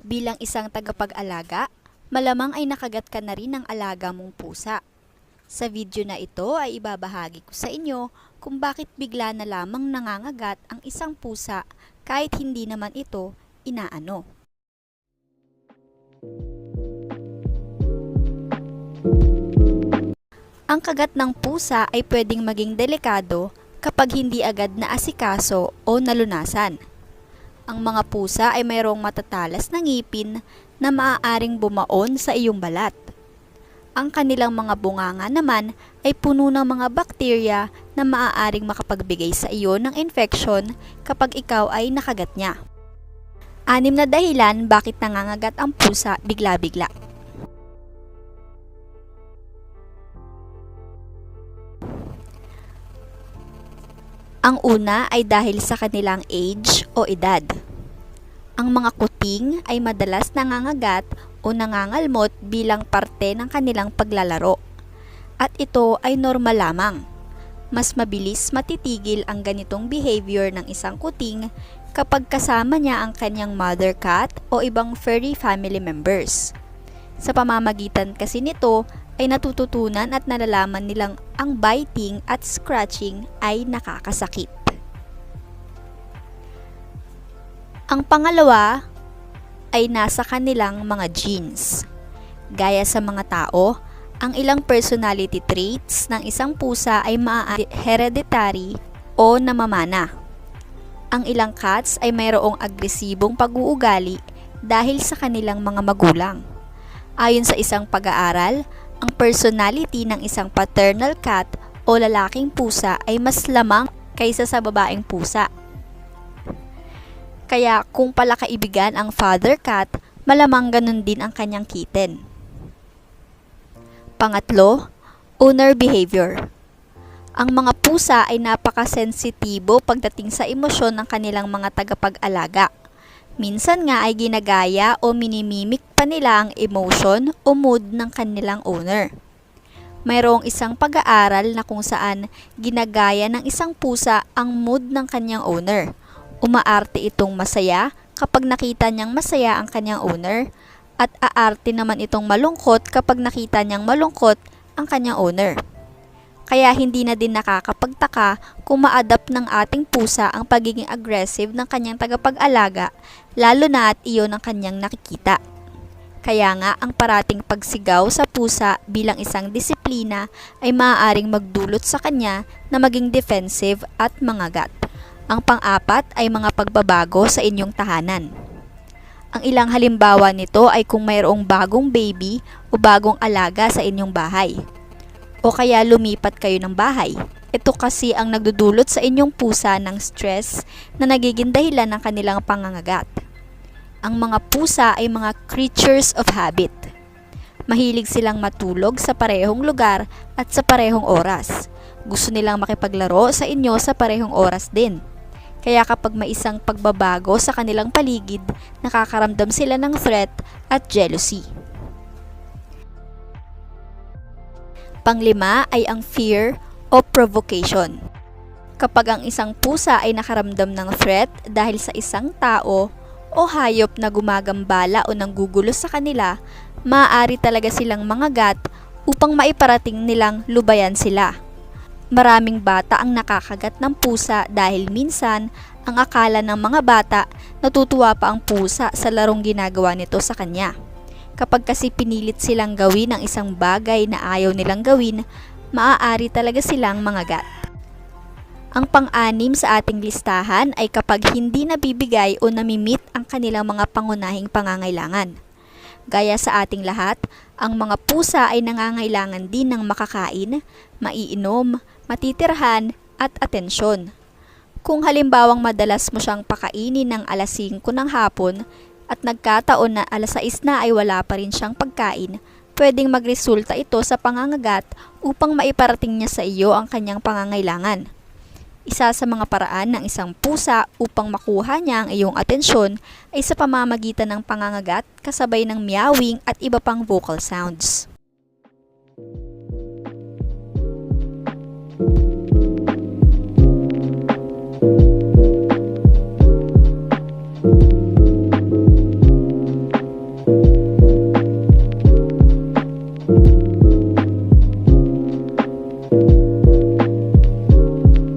Bilang isang tagapag-alaga, malamang ay nakagat ka na rin ng alaga mong pusa. Sa video na ito ay ibabahagi ko sa inyo kung bakit bigla na lamang nangangagat ang isang pusa kahit hindi naman ito inaano. Ang kagat ng pusa ay pwedeng maging delikado kapag hindi agad naasikaso o nalunasan. Ang mga pusa ay mayroong matatalas na ngipin na maaaring bumaon sa iyong balat. Ang kanilang mga bunganga naman ay puno ng mga bakterya na maaaring makapagbigay sa iyo ng infection kapag ikaw ay nakagat niya. Anim na dahilan bakit nangangagat ang pusa bigla-bigla. Ang una ay dahil sa kanilang age o edad. Ang mga kuting ay madalas nangangagat o nangangalmot bilang parte ng kanilang paglalaro. At ito ay normal lamang. Mas mabilis matitigil ang ganitong behavior ng isang kuting kapag kasama niya ang kanyang mother cat o ibang furry family members. Sa pamamagitan kasi nito ay natututunan at nalalaman nilang ang biting at scratching ay nakakasakit. Ang pangalawa ay nasa kanilang mga genes. Gaya sa mga tao, ang ilang personality traits ng isang pusa ay maaari hereditary o namamana. Ang ilang cats ay mayroong agresibong pag-uugali dahil sa kanilang mga magulang. Ayon sa isang pag-aaral, ang personality ng isang paternal cat o lalaking pusa ay mas lamang kaysa sa babaeng pusa. Kaya kung palakaibigan ang father cat, malamang ganun din ang kanyang kitten. Pangatlo, owner behavior. Ang mga pusa ay napakasensitibo pagdating sa emosyon ng kanilang mga tagapag-alaga. Minsan nga ay ginagaya o minimimik pa nila ang emotion o mood ng kanilang owner. Mayroong isang pag-aaral na kung saan ginagaya ng isang pusa ang mood ng kanyang owner. Umaarte itong masaya kapag nakita niyang masaya ang kanyang owner at aarte naman itong malungkot kapag nakita niyang malungkot ang kanyang owner. Kaya hindi na din nakakapagtaka kung ma-adapt ng ating pusa ang pagiging aggressive ng kanyang tagapag-alaga, lalo na at iyon ang kanyang nakikita. Kaya nga ang parating pagsigaw sa pusa bilang isang disiplina ay maaaring magdulot sa kanya na maging defensive at mangagat. Ang pang-apat ay mga pagbabago sa inyong tahanan. Ang ilang halimbawa nito ay kung mayroong bagong baby o bagong alaga sa inyong bahay o kaya lumipat kayo ng bahay. Ito kasi ang nagdudulot sa inyong pusa ng stress na nagiging dahilan ng kanilang pangangagat. Ang mga pusa ay mga creatures of habit. Mahilig silang matulog sa parehong lugar at sa parehong oras. Gusto nilang makipaglaro sa inyo sa parehong oras din. Kaya kapag may isang pagbabago sa kanilang paligid, nakakaramdam sila ng threat at jealousy. Panglima ay ang fear o provocation. Kapag ang isang pusa ay nakaramdam ng threat dahil sa isang tao o hayop na gumagambala o nanggugulo sa kanila, maaari talaga silang mangagat upang maiparating nilang lubayan sila. Maraming bata ang nakakagat ng pusa dahil minsan ang akala ng mga bata natutuwa pa ang pusa sa larong ginagawa nito sa kanya. Kapag kasi pinilit silang gawin ang isang bagay na ayaw nilang gawin, maaari talaga silang mangagat. Ang pang-anim sa ating listahan ay kapag hindi nabibigay o namimit ang kanilang mga pangunahing pangangailangan. Gaya sa ating lahat, ang mga pusa ay nangangailangan din ng makakain, maiinom, matitirhan at atensyon. Kung halimbawang madalas mo siyang pakainin ng alas 5 ng hapon at nagkataon na alas 6 na ay wala pa rin siyang pagkain, pwedeng magresulta ito sa pangangagat upang maiparating niya sa iyo ang kanyang pangangailangan. Isa sa mga paraan ng isang pusa upang makuha niya ang iyong atensyon ay sa pamamagitan ng pangangagat kasabay ng meowing at iba pang vocal sounds.